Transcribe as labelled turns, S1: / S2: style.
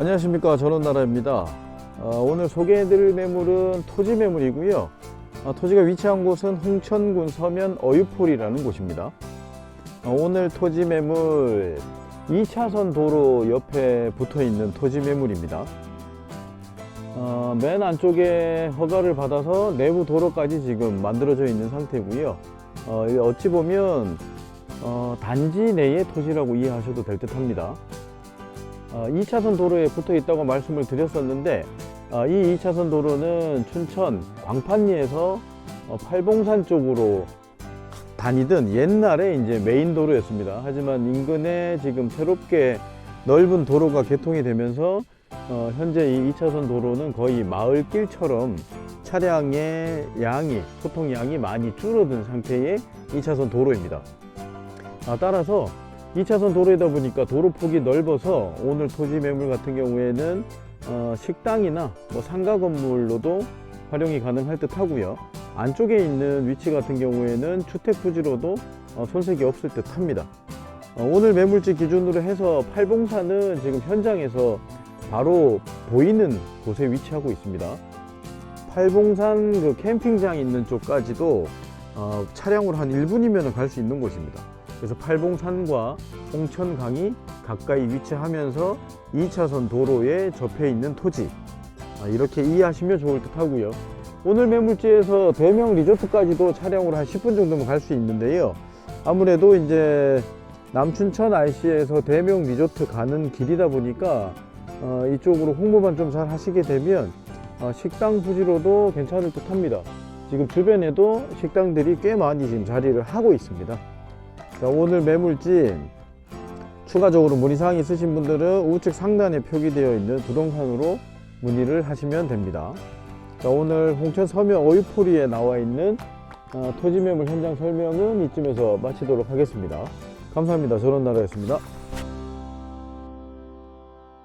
S1: 안녕하십니까. 전원나라입니다. 어, 오늘 소개해드릴 매물은 토지 매물이고요. 어, 토지가 위치한 곳은 홍천군 서면 어유폴이라는 곳입니다. 어, 오늘 토지 매물 2차선 도로 옆에 붙어 있는 토지 매물입니다. 어, 맨 안쪽에 허가를 받아서 내부 도로까지 지금 만들어져 있는 상태고요. 어, 이 어찌 보면 어, 단지 내의 토지라고 이해하셔도 될 듯 합니다. 어, 2차선 도로에 붙어 있다고 말씀을 드렸었는데 어, 이 2차선 도로는 춘천 광판리에서 어, 팔봉산 쪽으로 다니던 옛날에 이제 메인 도로였습니다. 하지만 인근에 지금 새롭게 넓은 도로가 개통이 되면서 어, 현재 이 2차선 도로는 거의 마을길처럼 차량의 양이 소통 양이 많이 줄어든 상태의 2차선 도로입니다. 아, 따라서 2차선 도로이다 보니까 도로 폭이 넓어서 오늘 토지 매물 같은 경우에는 어, 식당이나 뭐 상가 건물로도 활용이 가능할 듯 하고요. 안쪽에 있는 위치 같은 경우에는 주택 부지로도 어, 손색이 없을 듯 합니다. 어, 오늘 매물지 기준으로 해서 팔봉산은 지금 현장에서 바로 보이는 곳에 위치하고 있습니다. 팔봉산 그 캠핑장 있는 쪽까지도 어, 차량으로 한 1분이면 갈 수 있는 곳입니다. 그래서 팔봉산과 홍천강이 가까이 위치하면서 2차선 도로에 접해 있는 토지 아, 이렇게 이해하시면 좋을 듯 하고요. 오늘 매물지에서 대명 리조트까지도 차량으로 한 10분 정도면 갈 수 있는데요. 아무래도 이제 남춘천 IC에서 대명 리조트 가는 길이다 보니까 어, 이쪽으로 홍보만 좀 잘 하시게 되면 어, 식당 부지로도 괜찮을 듯 합니다. 지금 주변에도 식당들이 꽤 많이 지금 자리를 하고 있습니다. 자, 오늘 매물지 추가적으로 문의사항 있으신 분들은 우측 상단에 표기되어 있는 부동산으로 문의를 하시면 됩니다. 자, 오늘 홍천 서면 어유포리에 나와 있는 어, 토지 매물 현장 설명은 이쯤에서 마치도록 하겠습니다. 감사합니다. 전원나라였습니다.